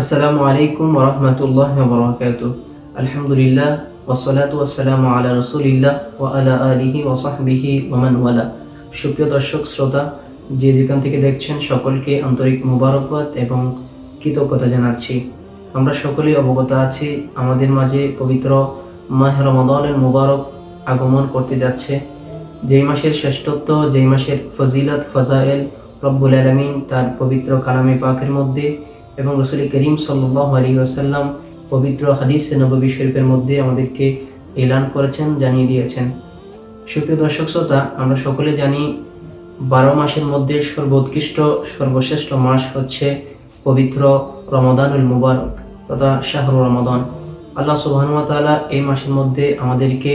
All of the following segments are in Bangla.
আসসালামু আলাইকুম ওরহমতুল্লাহ বরকাত আলহামদুলিল্লাহ ওসলাত ওয়াসালাম আলা রসুলিল্লাহ ও আলা আলিহি ওসাহবিহি ওমান ওয়ালা। সুপ্রিয় দর্শক, শ্রোতা, যে যেখান থেকে দেখছেন সকলকে আন্তরিক মোবারকবাদ এবং কৃতজ্ঞতা জানাচ্ছি। আমরা সকলেই অবগত আছি, আমাদের মাঝে পবিত্র মাহ রমাদানের মুবারক আগমন করতে যাচ্ছে। যেই মাসের শ্রেষ্ঠত্ব, যেই মাসের ফজিলত, ফজাইল রব্বুল আলমিন তার পবিত্র কালামে পাকের মধ্যে এবং রসুল করিম সাল্লাহ আলী আসাল্লাম পবিত্র হাদিস নবী শরীফের মধ্যে আমাদেরকে এলান করেছেন, জানিয়ে দিয়েছেন। সুপ্রিয় দর্শক শ্রোতা, আমরা সকলে জানি বারো মাসের মধ্যে সর্বোৎকৃষ্ট, সর্বশ্রেষ্ঠ মাস হচ্ছে পবিত্র রমাদানুল মুবারক তথা শাহরু রমদান। আল্লাহ সুবাহতালা এই মাসের মধ্যে আমাদেরকে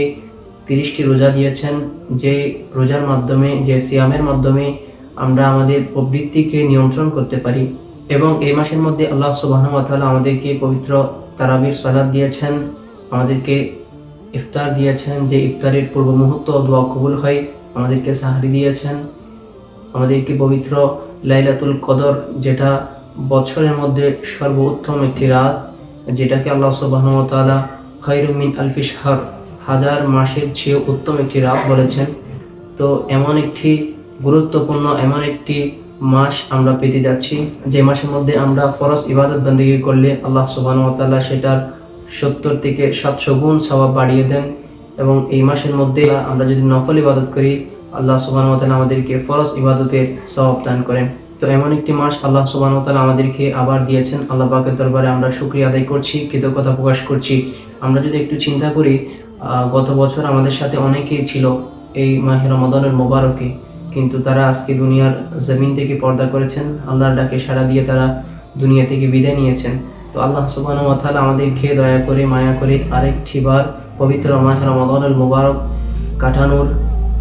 তিরিশটি রোজা দিয়েছেন, যে রোজার মাধ্যমে, যে সিয়ামের মাধ্যমে আমরা আমাদের প্রবৃত্তিকে নিয়ন্ত্রণ করতে পারি। এবং এই মাসের মধ্যে আল্লাহ সুবাহতালা আমাদেরকে পবিত্র তারাবির সালাদ দিয়েছেন, আমাদেরকে ইফতার দিয়েছেন, যে ইফতারের পূর্ব মুহূর্ত দোয়া কবুল হয়, আমাদেরকে সাহারি দিয়েছেন। আমাদেরকে পবিত্র লাইলাতুল কদর, যেটা বছরের মধ্যে সর্বোত্তম একটি রাত, যেটাকে আল্লাহ সুবাহতালা খৈরুমিন আলফি শাহর, হাজার মাসের চেয়ে উত্তম একটি রাত বলেছেন। তো এমন একটি গুরুত্বপূর্ণ, এমন একটি মাস আমরা পেতে যাচ্ছি। যে মাসের মধ্যে আমরা ফরজ ইবাদত বন্দিগি করলে আল্লাহ সুবাহতাল্লাহ সেটার সত্তর থেকে সাতশো গুণ স্বভাব বাড়িয়ে দেন এবং এই মাসের মধ্যে আমরা যদি নফল ইবাদত করি, আল্লাহ সুবাহতাল্লাহ আমাদেরকে ফরজ ইবাদতের স্বভাব দান করেন। তো এমন একটি মাস আল্লাহ সুবাহতাল্লাহ আমাদেরকে আবার দিয়েছেন। আল্লাহ পাকের দরবারে আমরা শুক্রিয়া আদায় করছি, কৃতজ্ঞতা প্রকাশ করছি। আমরা যদি একটু চিন্তা করি গত বছর আমাদের সাথে অনেকেই ছিল এই মাহের রমাদানের মোবারকে। কিন্তু তারা আজকে দুনিয়ার জমিন থেকে পর্দা করেছেন, আল্লাহর ডাকে সাড়া দিয়ে তারা দুনিয়া থেকে বিদায় নিয়েছেন। তো আল্লাহ সুবাহ তাআলা আমাদেরকে দয়া করে, মায়া করে আরেকটি বার পবিত্র মাহের রমাদানুল মুবারক কাটানোর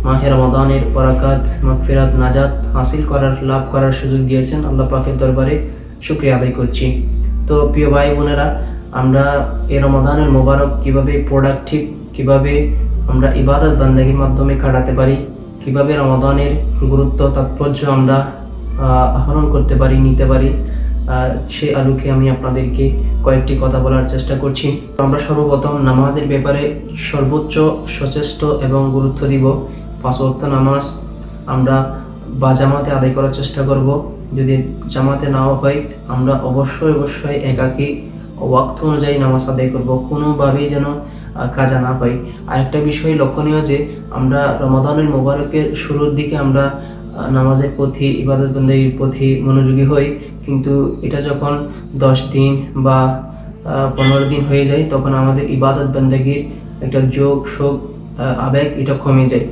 মাহের রমাদানের বরাকাত, মাগফিরাত, নাজাত হাসিল করার, লাভ করার সুযোগ দিয়েছেন আল্লাহ পাকের দরবারে শুক্রিয়া আদায় করছি। তো প্রিয় ভাই বোনেরা, আমরা এই রমাদানের মোবারক কীভাবে প্রোডাক্টিভ কীভাবে আমরা ইবাদত বান্দাগির মাধ্যমে কাটাতে পারি কীভাবে রমাদানের গুরুত্ব, তাৎপর্য আমরা আহরণ করতে পারি, নিতে পারি সে আলোকে আমি আপনাদেরকে কয়েকটি কথা বলার চেষ্টা করছি। আমরা সর্বপ্রথম নামাজের ব্যাপারে সর্বোচ্চ সচেষ্ট এবং গুরুত্ব দিব। পাঁচ ওয়াক্ত নামাজ আমরা বা জামাতে আদায় করার চেষ্টা করব। যদি জামাতে নাও হয়, আমরা অবশ্যই অবশ্যই একাকী ওয়াক্ত অনুযায়ী নামাজ আদায় করব, কোনোভাবেই যেন কাজা না হয়। আরেকটা বিষয় লক্ষণীয় যে, আমরা রমাদানের মোবারকের শুরুর দিকে আমরা নামাজের প্রতি ইবাদত বন্দেগীর প্রতি মনোযোগী হই, কিন্তু এটা যখন দশ দিন বা পনেরো দিন হয়ে যায়, তখন আমাদের ইবাদত বন্দেগীর একটা যোগ, শোক আবেগ এটা কমে যায়।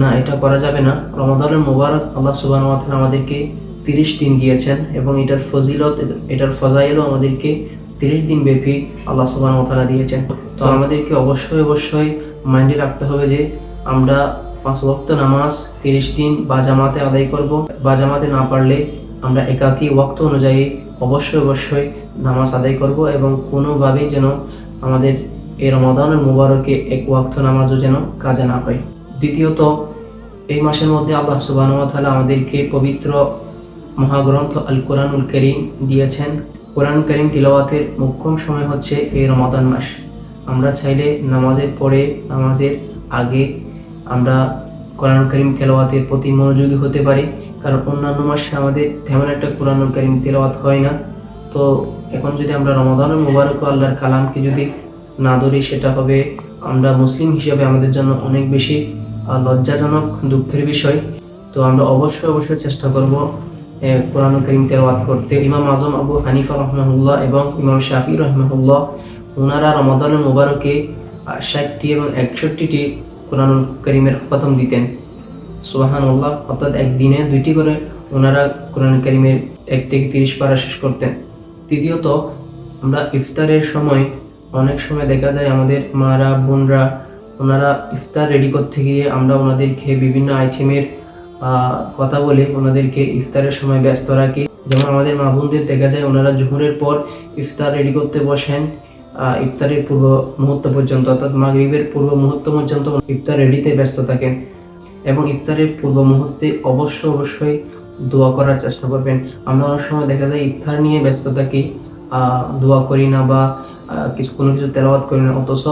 না, এটা করা যাবে না। রমাদানের মোবারক আল্লাহ সুবাহ আমাদেরকে তিরিশ দিন দিয়েছেন এবং এটার ফজিলত, এটার ফজাইলও আমাদেরকে তিরিশ দিন ব্যাপী আল্লাহ সুবাহ তালা দিয়েছেন। তো আমাদেরকে অবশ্যই অবশ্যই মাইন্ডে রাখতে হবে যে আমরা পাঁচ ওয়াক্ত নামাজ, তিরিশ দিন বা জামাতে আদায় করব। বা জামাতে না পারলে আমরা একাকী ওয়াক্ত অনুযায়ী অবশ্যই অবশ্যই নামাজ আদায় করব এবং কোনোভাবেই যেন আমাদের এই রমাদানের মুবারকে এক ওয়াক্ত নামাজও যেন কাজে না হয় দ্বিতীয়ত, এই মাসের মধ্যে আল্লাহ সুবাহ আমাদেরকে পবিত্র মহাগ্রন্থ আল কোরআনুল করিম দিয়েছেন। কোরআন করিম তিলাওয়াতের মুখ্যম সময় হচ্ছে এই রমাদান মাস। আমরা চাইলে নামাজের পরে, নামাজের আগে আমরা কোরআন করিম তেলাওয়াতের প্রতি মনোযোগী হতে পারি, কারণ অন্যান্য মাসে আমাদের তেমন একটা কোরআনুল করিম তেলাওয়াত হয় না। তো এখন যদি আমরা রমাদান মুবারক আল্লাহর কালামকে যদি না ধরি, সেটা হবে আমরা মুসলিম হিসাবে আমাদের জন্য অনেক বেশি লজ্জাজনক, দুঃখের বিষয়। তো আমরা অবশ্যই অবশ্যই চেষ্টা করব কোরআন করিম তেলাওয়াত করতে ইমাম আজম আবু হানিফা রহমাহুল্লাহ এবং ইমাম শাফি রহমাহুল্লাহ ওনারা রমাদান মুবারকে ষাটটি এবং একষট্টিটি কোরআন করিমের খতম দিতেন। সুবাহানুল্লাহ, অর্থাৎ একদিনে দুইটি করে ওনারা কোরআন করিমের এক থেকে তিরিশ পারা শেষ করতেন। তৃতীয়ত, আমরা ইফতারের সময় অনেক সময় দেখা যায় আমাদের মারা, বোনরা ওনারা ইফতার রেডি করতে গিয়ে আমরা ওনাদেরকে বিভিন্ন আইটেমের কথা বলে ওনাদেরকে ইফতারের সময় ব্যস্ত রাখি। যেমন আমাদের মা বোনদের দেখা যায়, ওনারা জোহরের পর ইফতার রেডি করতে বসেন। ইফতারের পূর্ব মুহূর্ত পর্যন্ত, অর্থাৎ মাগরিবের পূর্ব মুহূর্ত পর্যন্ত ইফতার রেডিতে ব্যস্ত থাকেন। এবং ইফতারের পূর্ব মুহূর্তে অবশ্য অবশ্যই দোয়া করার চেষ্টা করবেন। আমরা অনেক সময় দেখা যায়, ইফতার নিয়ে ব্যস্ত থাকি দোয়া করি না বা কিছু কোনো কিছু তেলাওয়াত করি না। অথচ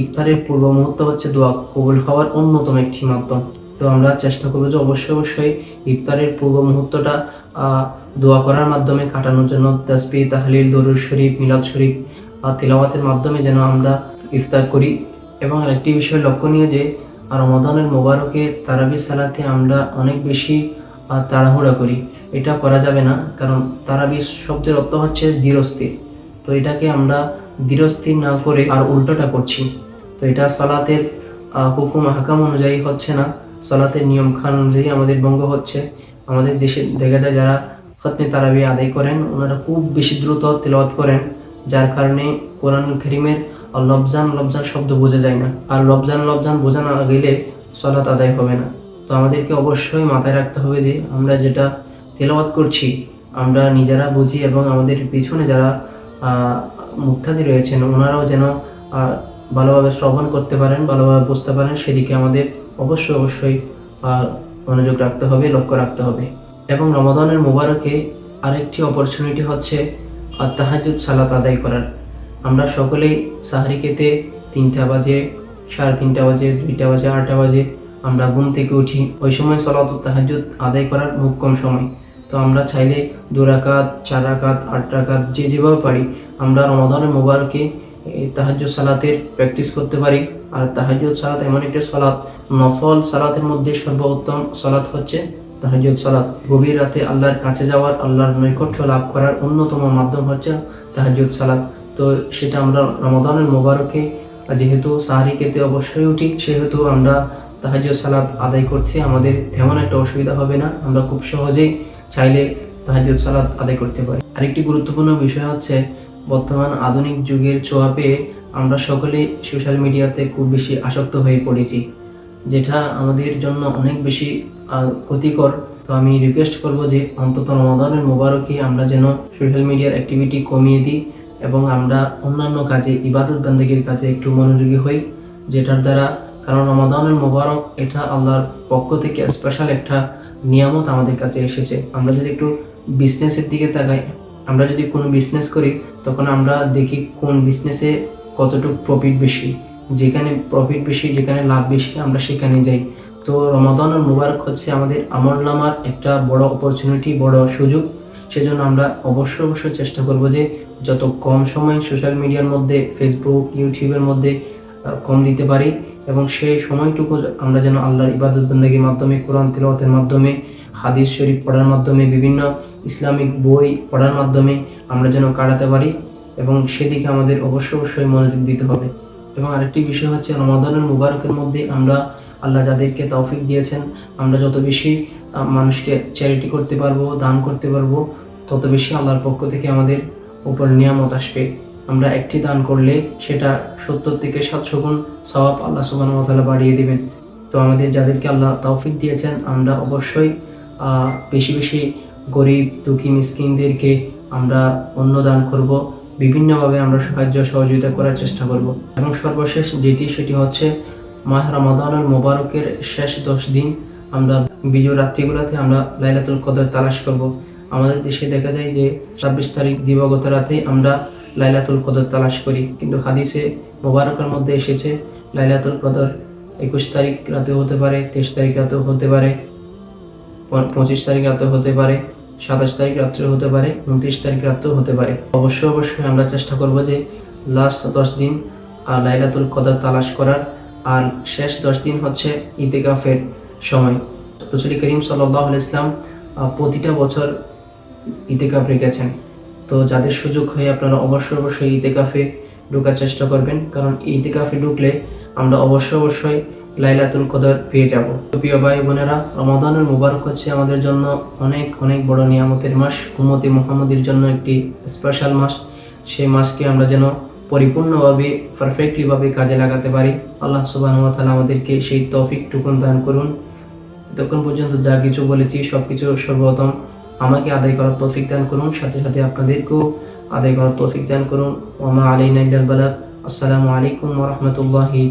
ইফতারের পূর্ব মুহূর্ত হচ্ছে দোয়া কবুল হওয়ার অন্যতম একটি মাধ্যম। তো আমরা চেষ্টা করব যে অবশ্যই অবশ্যই ইফতারের পূর্ব মুহূর্তটা দোয়া করার মাধ্যমে কাটানোর জন্য তাসবি তাহলিল, দরুদ শরীফ, মিলাদ শরীফ তিলাওয়াতের মাধ্যমে যেন আমরা ইফতার করি। এবং আরেকটি বিষয় লক্ষণীয় যে রমাদানের মোবারকে তারাবি সালাতে আমরা অনেক বেশি তাড়াহুড়া করি। এটা করা যাবে না, কারণ তারাবি শব্দের অর্থ হচ্ছে ধীরস্থির। তো এটাকে আমরা ধীরস্থির না করে আর উল্টোটা করছি। তো এটা সালাতের হুকুম হাকাম অনুযায়ী হচ্ছে না। সালাতের নিয়ম খান অনুযায়ী আমাদের ভঙ্গ হচ্ছে। আমাদের দেশে দেখা যায় যারা খতমে তারাবি আদায় করেন, ওনারা খুব বেশি দ্রুত তেলাওয়াত করেন, যার কারণে কোরআন করিমের লবজান লবজান শব্দ বোঝা যায় না। আর লবজান লবজান বোঝা না গেলে সলাত আদায় হবে না। তো আমাদেরকে অবশ্যই মাথায় রাখতে হবে যে আমরা যেটা তেলাওয়াত করছি, আমরা নিজেরা বুঝি এবং আমাদের পিছনে যারা মুক্তাদি রয়েছেন, ওনারাও যেন ভালোভাবে শ্রবণ করতে পারেন, ভালোভাবে বুঝতে পারেন, সেদিকে আমাদের অবশ্যই অবশ্যই আহ, মনোযোগ রাখতে হবে লক্ষ্য রাখতে হবে। এবং রমাদানের মোবারকে আরেকটি অপরচুনিটি হচ্ছে আর তাহাজুদ সালাত আদায় করার। আমরা সকলেই সাহারি খেতে তিনটা বাজে সাড়ে তিনটা বাজে দুইটা বাজে আটটা বাজে আমরা ঘুম থেকে উঠি। ওই সময় সলাত তাহাজুদ আদায় করার মুখ্যম সময়। তো আমরা চাইলে দু রাকাত চার রাকাত আট রাকাত যে যেভাবে পারি আমরা রমাদানের মোবারকে তাহাজুদ সালাতের প্র্যাকটিস করতে পারি। আর তাহাজুদ সালাত এমন একটা সালাত, নফল সালাতের মধ্যে সর্বোত্তম সালাত হচ্ছে তাহাজুদ সালাত। গভীর রাতে আল্লাহর কাছে যাওয়ার, আল্লাহর নৈকট্য লাভ করার অন্যতম মাধ্যম হচ্ছে তাহাজুদ সালাত। তো সেটা আমরা রমাদানের মোবারকে যেহেতু সাহারি খেতে অবশ্যই উঠি, সেহেতু আমরা তাহাজুদ সালাত আদায় করছি। আমাদের তেমন একটা অসুবিধা হবে না, আমরা খুব সহজেই চাইলে তাহাজুদ সালাত আদায় করতে পারি। আরেকটি গুরুত্বপূর্ণ বিষয় হচ্ছে বর্তমান আধুনিক যুগের ছোঁয়া পেয়ে আমরা সকলেই সোশ্যাল মিডিয়াতে খুব বেশি আসক্ত হয়ে পড়েছি, যেটা আমাদের জন্য অনেক বেশি ক্ষতিকর। তো আমি রিকোয়েস্ট করব যে অন্তত রমাদানের মোবারকে আমরা যেন সোশ্যাল মিডিয়ার অ্যাক্টিভিটি কমিয়ে দিই এবং আমরা অন্যান্য কাজে, ইবাদত বান্দেগীর কাজে একটু মনোযোগী হই, যেটার দ্বারা, কারণ রমাদানের মোবারক এটা আল্লাহর পক্ষ থেকে স্পেশাল একটা নিয়ামত আমাদের কাছে এসেছে। আমরা যদি একটু বিজনেসের দিকে তাকাই আমরা যদি কোনো বিজনেস করি, তখন আমরা দেখি কোন বিজনেসে কতটুকু প্রফিট বেশি। যেখানে প্রফিট বেশি, যেখানে লাভ বেশি, আমরা সেখানে যাই। তো রমাদানের মুবারক হচ্ছে আমাদের আমল নামার একটা বড় অপরচুনিটি বড় সুযোগ। সেজন্য আমরা অবশ্যই অবশ্যই চেষ্টা করব যে যত কম সময় সোশ্যাল মিডিয়ার মধ্যে ফেসবুক ইউটিউবের মধ্যে কম দিতে পারি। এবং সেই সময়টুকু আমরা যেন আল্লাহর ইবাদত বন্দীর মাধ্যমে, কোরআন তিলাওয়াতের মাধ্যমে, হাদিস শরীফ পড়ার মাধ্যমে, বিভিন্ন ইসলামিক বই পড়ার মাধ্যমে আমরা যেন কাটাতে পারি এবং সেদিকে আমাদের অবশ্যই অবশ্যই মনোযোগ দিতে হবে। এবং আরেকটি বিষয় হচ্ছে রমাদানের মুবারকের মধ্যে আমরা আল্লাহ যাদেরকে তৌফিক দিয়েছেন, আমরা যত বেশি মানুষকে চ্যারিটি করতে পারব, দান করতে পারব, তত বেশি আল্লাহর পক্ষ থেকে আমাদের উপর নিয়ামত আসবে। আমরা একটি দান করলে সেটা সত্তর থেকে সাতশো গুণ সওয়াব আল্লাহ সুবাহ তালা বাড়িয়ে দিবেন। তো আমাদের যাদেরকে আল্লাহ তৌফিক দিয়েছেন, আমরা অবশ্যই বেশি বেশি গরিব, দুঃখী মিসকিনদেরকে আমরা অন্ন দান করব। বিভিন্নভাবে আমরা সাহায্য সহযোগিতা করার চেষ্টা করব। এবং সর্বশেষ যেটি, সেটি হচ্ছে মাহ রমাদানের মোবারকের শেষ দশ দিন আমরা বিজয় রাত্রিগুলোতে আমরা লাইলাতুল কদর তালাশ করব। আমাদের দেশে দেখা যায় যে ছাব্বিশ তারিখ দিবাগত রাতে আমরা লাইলাতুল কদর তালাশ করি। কিন্তু হাদিসে মোবারকের মধ্যে এসেছে, লাইলাতুল কদর একুশ তারিখ রাতেও হতে পারে, তেইশ তারিখ রাতেও হতে পারে পঁচিশ তারিখ রাতেও হতে পারে, সাতাশ তারিখ রাত্রেও হতে পারে, উনত্রিশ তারিখ রাতেও হতে পারে। অবশ্যই অবশ্যই আমরা চেষ্টা করব যে লাস্ট দশ দিন আর লাইলাতুল কদর তালাশ করার, আর শেষ দশ দিন হচ্ছে ইতেকাফের সময়। রসুল করিম সাল্লাহ ইসলাম প্রতিটা বছর ইতেকাফ রেখেছেন। তো যাদের সুযোগ হয় আপনারা অবশ্যই অবশ্যই ইতেকাফে ঢোকার চেষ্টা করবেন, কারণ এই ইতেকাফে ঢুকলে আমরা অবশ্যই অবশ্যই লাইলাতুল কদর পেয়ে যাব। তো প্রিয় ভাই বোনেরা, রমাদানের মুবারক হচ্ছে আমাদের জন্য অনেক অনেক বড় নিয়ামতের মাস। উম্মতি মোহাম্মদের জন্য একটি স্পেশাল মাস। সেই মাসকে আমরা যেন পরিপূর্ণভাবে পারফেক্টলিভাবে কাজে লাগাতে পারি। আল্লাহ সুবাহ তাআলা আমাদেরকে সেই তৌফিক টুকুন দান করুন। এতক্ষণ পর্যন্ত যা কিছু বলেছি সব কিছু সর্বপ্রথম আমাকে আদায় করার তৌফিক দান করুন, সাথে সাথে আপনাদেরকেও আদায় করার তৌফিক দান করুন। ওমা আলাইনা ইল্লাল বালাগ। আসসালামু আলাইকুম ওয়া রাহমাতুল্লাহি